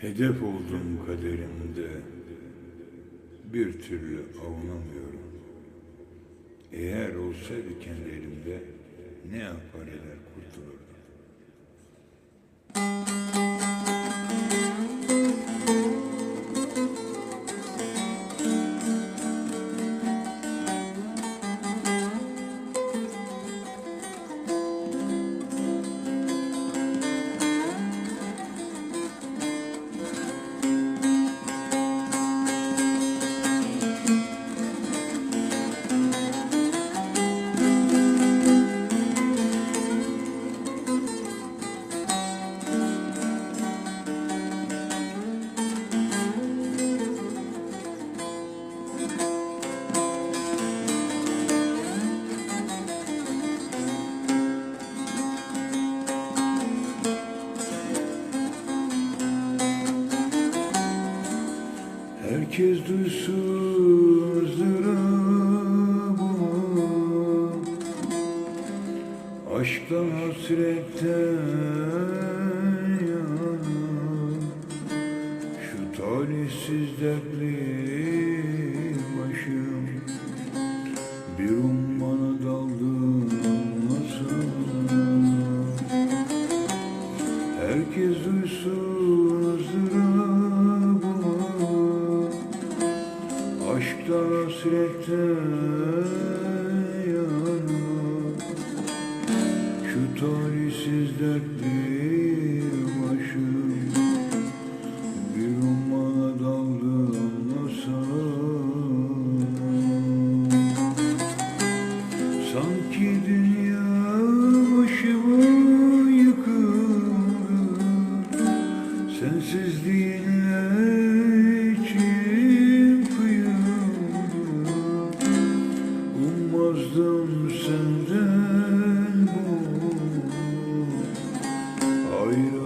Hedef oldum kaderimde, bir türlü avunamıyorum. Eğer olsaydı kendi elimde, ne yapar eder kurtulurdum. Herkes duysun ızdırabımı Aşktan hasretten yana Şu talihsiz dertli başım. Bir ummana daldım nasıl Herkes duysun ızdırabımı Aşktan hasretten yana Şu talihsiz dert Ummazdım senden bu. Ayrı